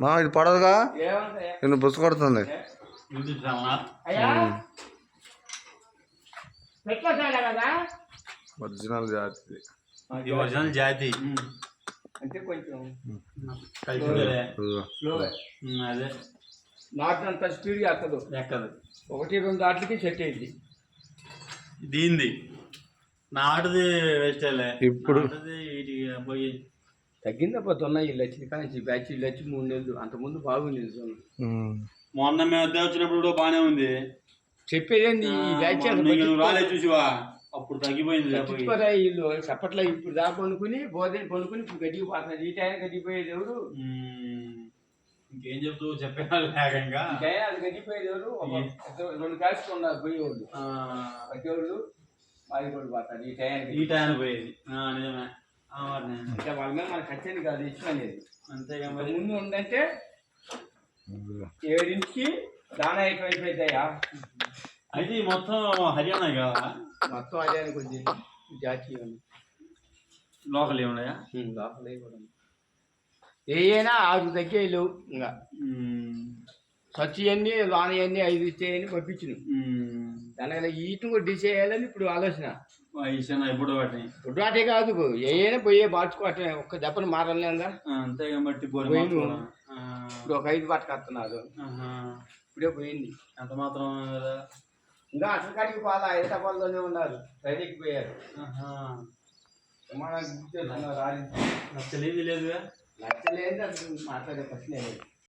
మా ఇది పడదుగా? ఏమంటాయా నిన్ను బుస కొడుతుంది. ఒరిజినల్ జాతి. ఇది ఒరిజినల్ జాతి. అంటే కొంచెం అదే. నాటినంత స్పీడ్గా ఎక్కదు. ఎక్కదు. ఒకటి రెండు ఆటలకి సెట్ అయింది. దీంది నాటుది వెస్టేలే ఇప్పుడు- పోయి తగ్గిందప్ప తొన్న ఇల్లు వచ్చింది కానీ ఈ బ్యాచ్ ఇల్లు వచ్చి మూడు నెలలు అంతకుముందు బాగుండేది సోను. ఉమ్. మొన్న మేము వద్ద వచ్చినప్పుడు కూడా బాగానే ఉంది. చెప్పేదేంది ఈ బ్యాచ్ రాలే చూసివా? అప్పుడు తగ్గిపోయింది ఇల్లు చెప్పట్లే ఇప్పుడు దా పండుకుని బోధన పండుకుని ఇప్పుడు గడ్డికి పోతున్నారు ఈ టైం గడ్డిపోయేది ఎవరు? ఇంకేం చెప్తూ చెప్పేవాళ్ళు లేక ఇంకా ఈ టైం అది గడ్డిపోయేది ఎవరు రెండు కాల్చుకున్నారు ఉన్నారు పోయేవాళ్ళు. మాది కూడా పోతారు. ఈ టైంకి ఈ టైం పోయేది. ఆ, నిజమే. అంటే వాళ్ళ మీద మనకు ఖచ్చితంగా కాదు ఇష్టం అనేది అంతేగా మరి మరి. ముందు ఉందంటే. ఏడింటికి దానా ఎక్కువైపోతాయా అయితే ఈ మొత్తం హర్యానా కదా మొత్తం అదే కొంచెం జాతీయ లోకల్ ఏమున్నాయా? లోపలే కూడా ఏయైనా ఆరు తగ్గే లేవు ఇంకా. ఉమ్, సచ్చి అన్ని లోన అన్ని ఐదు ఇచ్చేయని పంపించిన. దానివల్ల వీటిని కూడా చేయాలని ఇప్పుడు ఆలోచన. వాటిని. ఇప్పుడు కాదు ఏదైనా పోయే మార్చుకోవటం ఒక్క దెబ్బను మారలేదా అంతే కాబట్టి ఇప్పుడు ఒక ఐదు పట్టుకొస్తున్నారు. ఇప్పుడే పోయింది. ఎంత మాత్రం కదా. ఇంకా అసలు కాడికి పోలా హైదరాబాద్లోనే ఉన్నారు. రైలుకి పోయారు. ఆహా. విమానానికి బుక్ చేసుకున్నారు రాలేదు. నాకు తెలియదు లేదుగా నచ్చలేదు అసలు మాట్లాడే ప్రశ్నే లేదు.